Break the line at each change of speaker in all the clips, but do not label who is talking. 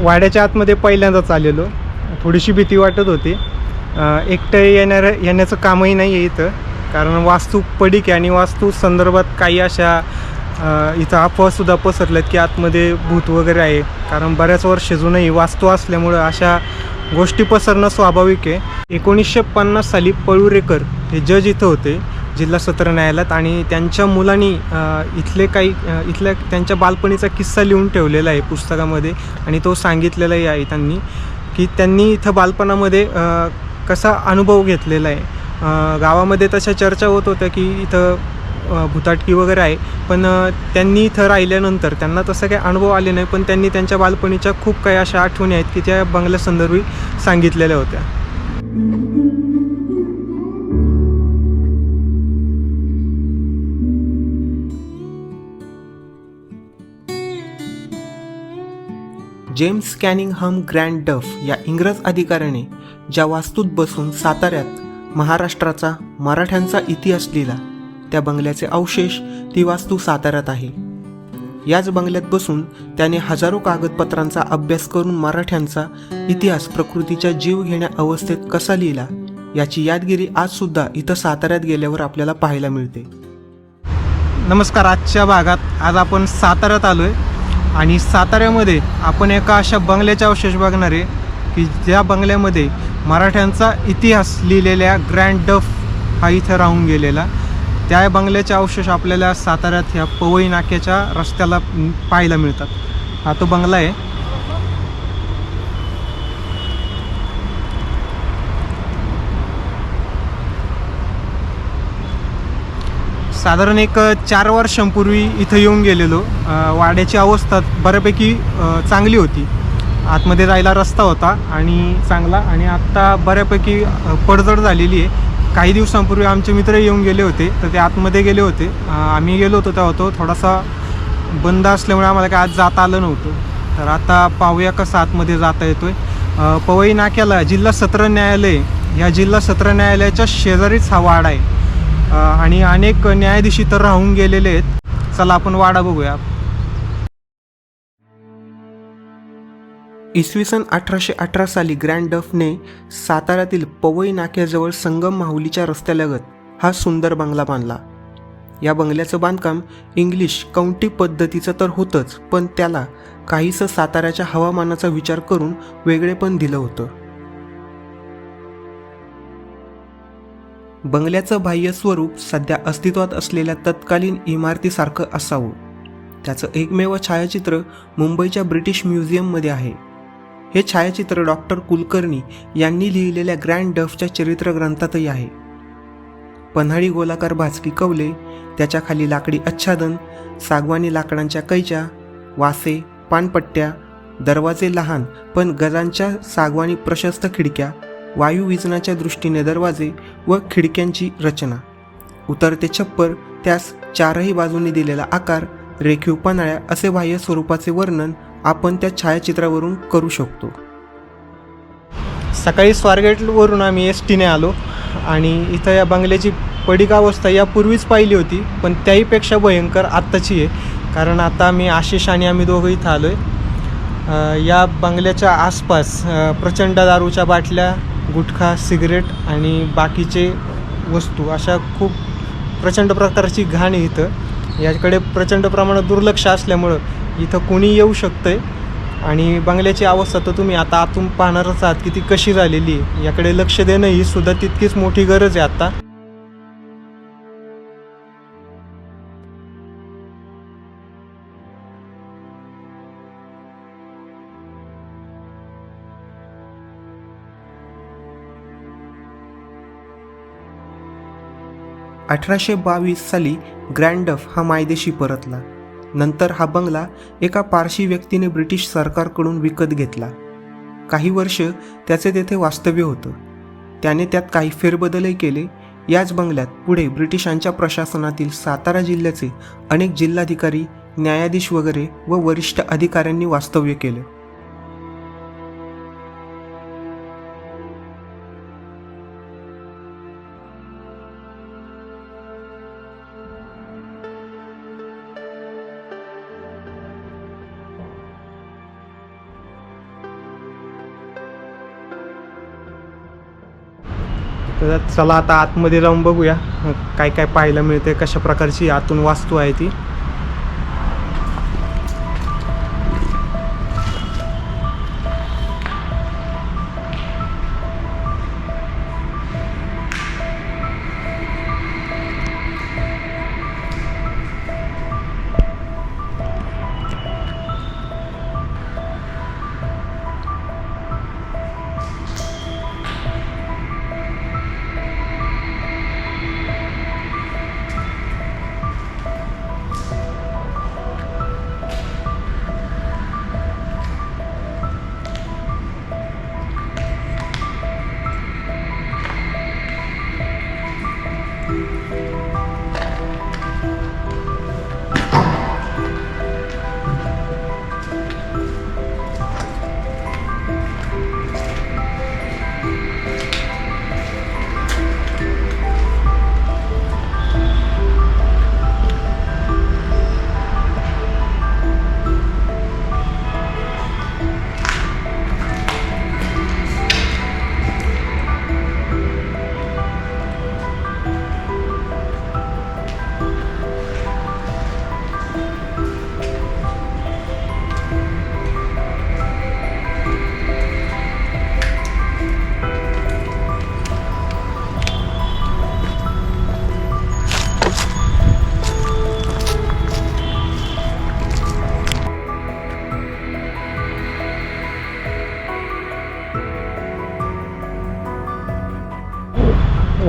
वाड्याच्या आतमध्ये पहिल्यांदाच आलेलो. थोडीशी भीती वाटत होती. एकटं येणार येण्याचं कामही नाही आहे इथं. कारण वास्तू पडीक आहे आणि वास्तू संदर्भात काही अशा इथं अफवासुद्धा पसरल्यात की आतमध्ये भूत वगैरे आहे. कारण बऱ्याच वर्ष जुनही वास्तू असल्यामुळं अशा गोष्टी पसरणं स्वाभाविक आहे. एकोणीसशे पन्नास साली पळुरेकर हे जज इथं होते. जिल्हा सत्र न्यायालयात आणि त्यांच्या मुलांनी इथले काही इथल्या त्यांच्या बालपणीचा किस्सा लिहून ठेवलेला आहे पुस्तकामध्ये आणि तो सांगितलेलाही आहे त्यांनी की त्यांनी इथं बालपणामध्ये कसा अनुभव घेतलेला आहे. गावामध्ये तशा चर्चा होत होत्या की इथं भुताटकी वगैरे आहे पण त्यांनी इथं राहिल्यानंतर त्यांना तसं काही अनुभव आले नाही पण त्यांनी त्यांच्या बालपणीच्या खूप काही अशा आठवणी आहेत की त्या बंगल्यासंदर्भी सांगितलेल्या होत्या. जेम्स कॅनिंगहम ग्रँड डफ या इंग्रज अधिकाऱ्याने ज्या वास्तूत बसून साताऱ्यात महाराष्ट्राचा मराठ्यांचा इतिहास लिहिला त्या बंगल्याचे अवशेष ती वास्तू साताऱ्यात आहे. याच बंगल्यात बसून त्याने हजारो कागदपत्रांचा अभ्यास करून मराठ्यांचा इतिहास प्रकृतीच्या जीव घेण्या अवस्थेत कसा लिहिला याची यादगिरी आजसुद्धा इथं साताऱ्यात गेल्यावर आपल्याला पाहायला मिळते. नमस्कार आजच्या भागात आज आपण साताऱ्यात आलो आहे आणि साताऱ्यामध्ये आपण एका अशा बंगल्याचे अवशेष बघणार आहे की ज्या बंगल्यामध्ये मराठ्यांचा इतिहास लिहिलेल्या ग्रँड डफ हा इथं राहून गेलेला. त्या बंगल्याचे अवशेष आपल्याला साताऱ्यात ह्या पवई नाक्याच्या रस्त्याला पाहायला मिळतात. हा तो बंगला आहे. साधारण एक चार वर्षांपूर्वी इथं येऊन गेलेलो. वाड्याची अवस्था बऱ्यापैकी चांगली होती. आतमध्ये जायला रस्ता होता आणि चांगला आणि आत्ता बऱ्यापैकी पडझड झालेली आहे. काही दिवसांपूर्वी आमचे मित्र येऊन गेले होते तर ते आतमध्ये गेले होते. आम्ही गेलो होतो तेव्हा तो थोडासा बंद असल्यामुळे आम्हाला काय आज जाता आलं नव्हतं. तर आता पाहूया कसं आतमध्ये जाता येतोय. आहे पवई नाक्याला जिल्हा सत्र न्यायालय ह्या जिल्हा सत्र न्यायालयाच्या शेजारीच हा वाडा आहे. आणि अनेक न्यायाधीशी तर राहून गेलेले आहेत. चला आपण वाडा बघूया. इसवी सन अठराशे अठरा साली ग्रँड डफने साताऱ्यातील पवई नाक्याजवळ संगम माहुलीच्या रस्त्यालगत हा सुंदर बंगला बांधला. या बंगल्याचं बांधकाम इंग्लिश काउंटी पद्धतीचं तर होतंच पण त्याला काहीसं साताऱ्याच्या हवामानाचा विचार करून वेगळेपण दिलं होतं. बंगल्याचं बाह्य स्वरूप सध्या अस्तित्वात असलेल्या तत्कालीन इमारतीसारखं असावं. त्याचं एकमेव छायाचित्र मुंबईच्या ब्रिटिश म्युझियममध्ये आहे. हे छायाचित्र डॉक्टर कुलकर्णी यांनी लिहिलेल्या ग्रँड डफच्या चरित्र ग्रंथातही आहे. पन्हाळी गोलाकार भाजकी कवले त्याच्याखाली लाकडी आच्छादन सागवानी लाकडांच्या कैच्या वासे पानपट्ट्या दरवाजे लहान पण गजांच्या सागवानी प्रशस्त खिडक्या वायू विजनाच्या दृष्टीने दरवाजे व खिडक्यांची रचना. उतरते छप्पर त्यास चारही बाजूंनी दिलेला आकार रेखीव पन्हाळ्या असे बाह्य स्वरूपाचे वर्णन आपण त्या छायाचित्रावरून करू शकतो. सकाळी स्वारगेटवरून आम्ही एस टीने आलो आणि इथं या बंगल्याची पडीक अवस्था यापूर्वीच पाहिली होती पण त्याहीपेक्षा भयंकर आत्ताची आहे कारण आता आम्ही आशिष आणि आम्ही दोघं इथं आलो आहे या बंगल्याच्या आसपास प्रचंड दारूच्या बाटल्या गुटखा सिगरेट आणि बाकीचे वस्तू अशा खूप प्रचंड प्रकारची घाण आहे इथं. याकडे प्रचंड प्रमाणात दुर्लक्ष असल्यामुळं इथं कोणी येऊ शकतंय. आणि बंगल्याची अवस्था तर तुम्ही आता आतून पाहणारच आहात की ती कशी झालेली आहे. याकडे लक्ष देणं ही सुद्धा तितकीच मोठी गरज आहे आता. अठराशे बावीस साली ग्रँडफ हा मायदेशी परतला. नंतर हा बंगला एका पारशी व्यक्तीने ब्रिटिश सरकारकडून विकत घेतला. काही वर्ष त्याचे तेथे वास्तव्य होतं. त्याने त्यात काही फेरबदलही केले. याच बंगल्यात पुढे ब्रिटिशांच्या प्रशासनातील सातारा जिल्ह्याचे अनेक जिल्हाधिकारी न्यायाधीश वगैरे व वरिष्ठ अधिकाऱ्यांनी वास्तव्य केलं.
तर चला आता आतमध्ये जाऊन बघूया काय काय पाहायला मिळते कशा प्रकारची आतून वास्तू आहे ती.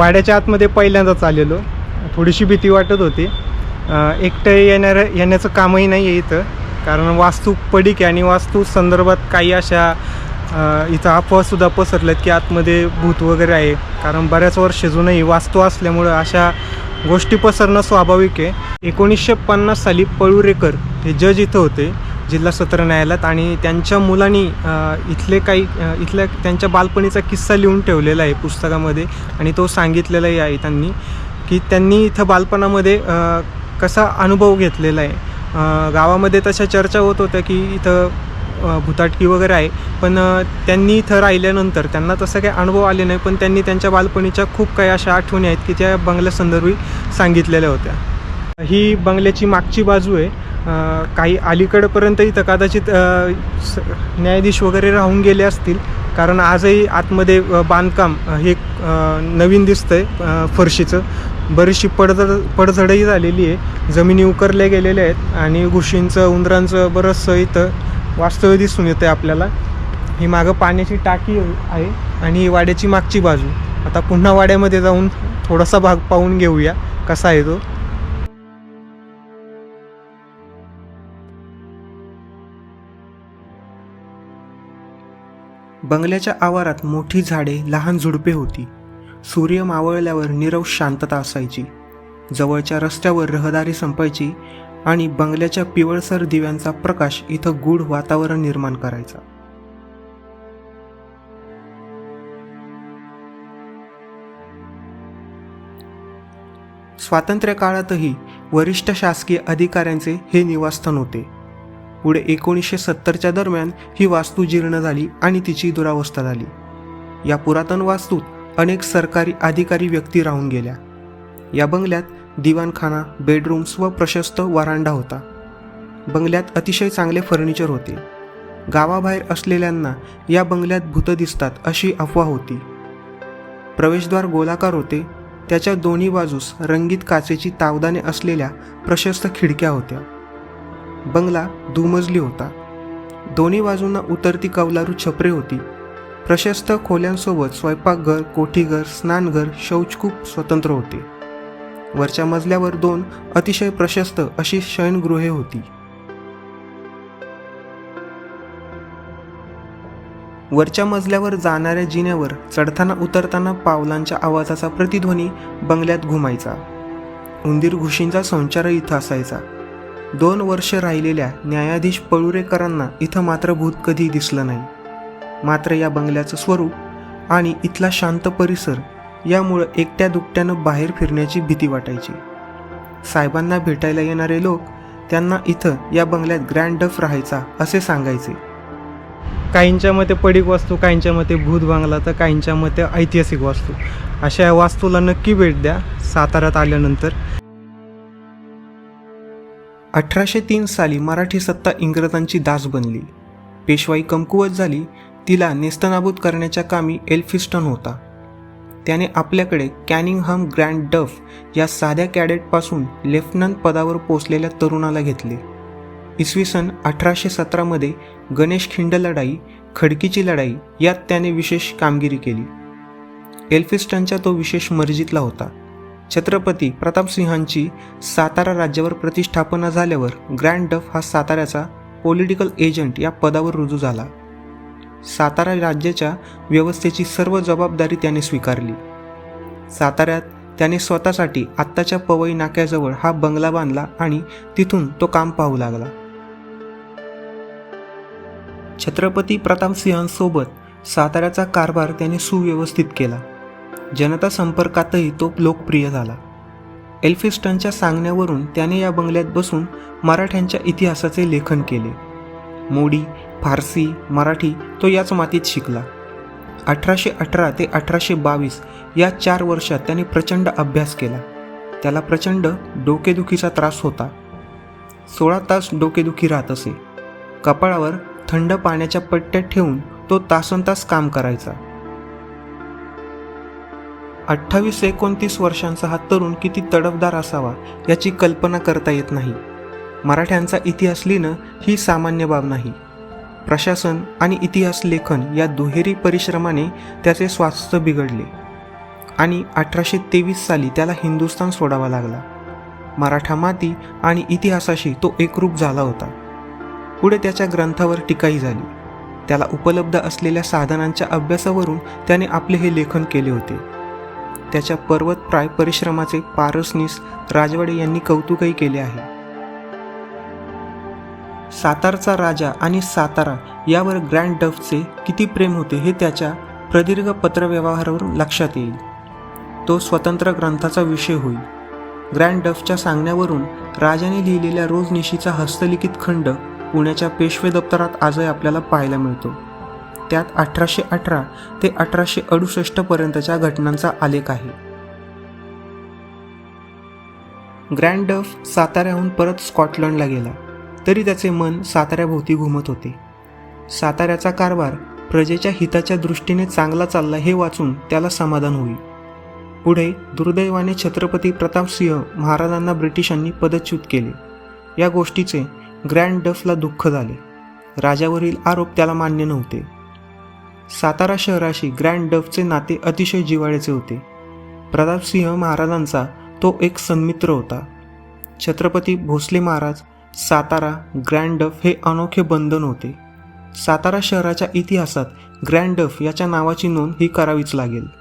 वाड्याच्या आतमध्ये पहिल्यांदाच आलेलो. थोडीशी भीती वाटत होती. एकटं येणार येण्याचं कामही नाही आहे इथं. कारण वास्तू पडीक आहे आणि वास्तू संदर्भात काही अशा इथं अफवासुद्धा पसरल्यात की आतमध्ये भूत वगैरे आहे. कारण बऱ्याच वर्ष जुनही वास्तू असल्यामुळं अशा गोष्टी पसरणं स्वाभाविक आहे. एकोणीसशे पन्नास साली पळुरेकर हे जज इथं होते. जिल्हा सत्र न्यायालयात आणि त्यांच्या मुलांनी इथले काही इथल्या त्यांच्या बालपणीचा किस्सा लिहून ठेवलेला आहे पुस्तकामध्ये आणि तो सांगितलेलाही आहे त्यांनी की त्यांनी इथं बालपणामध्ये कसा अनुभव घेतलेला आहे. गावामध्ये तशा चर्चा होत होत्या की इथं भुताटकी वगैरे आहे पण त्यांनी इथं राहिल्यानंतर त्यांना तसं काही अनुभव आले नाही पण त्यांनी त्यांच्या बालपणीच्या खूप काही अशा आठवणी आहेत की त्या बंगल्यासंदर्भी सांगितलेल्या होत्या. ही बंगल्याची मागची बाजू आहे. काही अलीकडपर्यंत इथं कदाचित स- न्यायाधीश वगैरे राहून गेले असतील. कारण आजही आतमध्ये बांधकाम हे नवीन दिसतंय आहे फरशीचं. बरीचशी पडझड पडझडही झालेली आहे. जमिनी उकरल्या गेलेल्या आहेत आणि घुशींचं उंदरांचं बरंचसं इथं वास्तव्य दिसून येतं आहे आपल्याला. ही मागं पाण्याची टाकी आहे आणि ही वाड्याची मागची बाजू. आता पुन्हा वाड्यामध्ये जाऊन थोडासा भाग पाहून घेऊया कसा आहे तो. बंगल्याच्या आवारात मोठी झाडे लहान झुडपे होती. सूर्य मावळल्यावर नीरव शांतता असायची. जवळच्या रस्त्यावर रहदारी संपायची आणि बंगल्याच्या पिवळसर दिव्यांचा प्रकाश इथं गूढ वातावरण निर्माण करायचा. स्वातंत्र्य काळातही वरिष्ठ शासकीय अधिकाऱ्यांचे हे निवासस्थान होते. पुढे एकोणीसशे सत्तरच्या दरम्यान ही वास्तू जीर्ण झाली आणि तिची दुरावस्था झाली. या पुरातन वास्तूत अनेक सरकारी अधिकारी व्यक्ती राहून गेल्या. या बंगल्यात दिवाणखाना बेडरूम्स व प्रशस्त वरांडा होता. बंगल्यात अतिशय चांगले फर्निचर होते. गावाबाहेर असलेल्यांना या बंगल्यात भूतं दिसतात अशी अफवा होती. प्रवेशद्वार गोलाकार होते. त्याच्या दोन्ही बाजूस रंगीत काचेची तावदाने असलेल्या प्रशस्त खिडक्या होत्या. बंगला दुमजली होता. दोन्ही बाजूंना उतरती कौलारू छपरे होती. प्रशस्त खोल्यांसोबत स्वयंपाकघर कोठीघर स्नानघर शौचकूप स्वतंत्र होते. वरच्या मजल्यावर दोन अतिशय प्रशस्त अशी शयनगृहे होती. वरच्या मजल्यावर जाणाऱ्या जिन्यावर चढताना उतरताना पावलांच्या आवाजाचा प्रतिध्वनी बंगल्यात घुमायचा. उंदीर घुशींचा संचार इथं असायचा. दोन वर्ष राहिलेल्या न्यायाधीश पळुरेकरांना इथं मात्र भूत कधी दिसलं नाही. मात्र या बंगल्याचं स्वरूप आणि इथला शांत परिसर यामुळं एकट्या दुकट्यानं बाहेर फिरण्याची भीती वाटायची. साहेबांना भेटायला येणारे लोक त्यांना इथं या बंगल्यात ग्रँड डफ राहायचा असे सांगायचे. काहींच्या मते पडीक वास्तू काहींच्या मते भूत बांगला तर काहींच्या मते ऐतिहासिक वास्तू. अशा या वास्तूला नक्की भेट द्या. साताऱ्यात आल्यानंतर अठराशे तीन साली मराठी सत्ता इंग्रजांची दास बनली. पेशवाई कमकुवत झाली तिला नेस्तनाबूत करण्याच्या कामी एल्फिस्टन होता. त्याने आपल्याकडे कॅनिंगहम ग्रँड डफ या साध्या कॅडेटपासून लेफ्टनंट पदावर पोचलेल्या तरुणाला घेतले. इसवी सन अठराशे सतरामध्ये गणेश खिंड लढाई खडकीची लढाई यात त्याने विशेष कामगिरी केली. एल्फिस्टनच्या तो विशेष मर्जीतला होता. छत्रपती प्रतापसिंहांची सातारा राज्यावर प्रतिष्ठापना झाल्यावर ग्रँड डफ हा साताऱ्याचा पॉलिटिकल एजंट या पदावर रुजू झाला. सातारा राज्याच्या व्यवस्थेची सर्व जबाबदारी त्याने स्वीकारली. साताऱ्यात त्याने स्वतःसाठी आत्ताच्या पवई नाक्याजवळ हा बंगला बांधला आणि तिथून तो काम पाहू लागला. छत्रपती प्रतापसिंहांसोबत साताऱ्याचा कारभार त्याने सुव्यवस्थित केला. जनता संपर्कातही तो लोकप्रिय झाला. एल्फिस्टनच्या सांगण्यावरून त्याने या बंगल्यात बसून मराठ्यांच्या इतिहासाचे लेखन केले. मोडी फारसी मराठी तो याच मातीत शिकला. अठराशे अठरा ते अठराशे बावीस या चार वर्षात त्याने प्रचंड अभ्यास केला. त्याला प्रचंड डोकेदुखीचा त्रास होता. सोळा तास डोकेदुखी राहत असे. कपाळावर थंड पाण्याच्या पट्ट्यात ठेवून तो तासनतास काम करायचा. अठ्ठावीस एकोणतीस वर्षांचा हा तरुण किती तडफदार असावा याची कल्पना करता येत नाही. मराठ्यांचा इतिहास लिहिणं ही सामान्य बाब नाही. प्रशासन आणि इतिहास लेखन या दुहेरी परिश्रमाने त्याचे स्वास्थ्य बिघडले आणि अठराशे तेवीस साली त्याला हिंदुस्थान सोडावा लागला. मराठा माती आणि इतिहासाशी तो एकरूप झाला होता. पुढे त्याच्या ग्रंथावर टीकाही झाली. त्याला उपलब्ध असलेल्या साधनांच्या अभ्यासावरून त्याने आपले हे लेखन केले होते. त्याच्या पर्वतप्राय परिश्रमाचे पारसनीस राजवाडे यांनी कौतुकही केले आहे. सातारचा राजा आणि सातारा यावर ग्रँड डफचे किती प्रेम होते हे त्याच्या प्रदीर्घ पत्रव्यवहारावरून लक्षात येईल. तो स्वतंत्र ग्रंथाचा विषय होईल. ग्रँड डफच्या सांगण्यावरून राजाने लिहिलेल्या रोजनिशीचा हस्तलिखित खंड पुण्याच्या पेशवे दप्तरात आजही आपल्याला पाहायला मिळतो. त्यात अठराशे अठरा ते अठराशे अडुसष्ट पर्यंतच्या घटनांचा आलेख आहे. ग्रँड डफ साताऱ्याहून परत स्कॉटलंडला गेला. तरी त्याचे मन साताऱ्याभोवती घुमत होते. साताऱ्याचा कारभार प्रजेच्या हिताच्या दृष्टीने चांगला चालला हे वाचून त्याला समाधान होईल. पुढे दुर्दैवाने छत्रपती प्रतापसिंह महाराजांना ब्रिटिशांनी पदच्युत केले. या गोष्टीचे ग्रँड डफला दुःख झाले. राजावरील आरोप त्याला मान्य नव्हते. सातारा शहराशी ग्रँड डफचे नाते अतिशय जिव्हाळ्याचे होते. प्रतापसिंह महाराजांचा तो एक सन्मित्र होता. छत्रपती भोसले महाराज सातारा ग्रँड डफ हे अनोखे बंधन होते. सातारा शहराच्या इतिहासात ग्रँड डफ याच्या नावाची नोंद ही करावीच लागेल.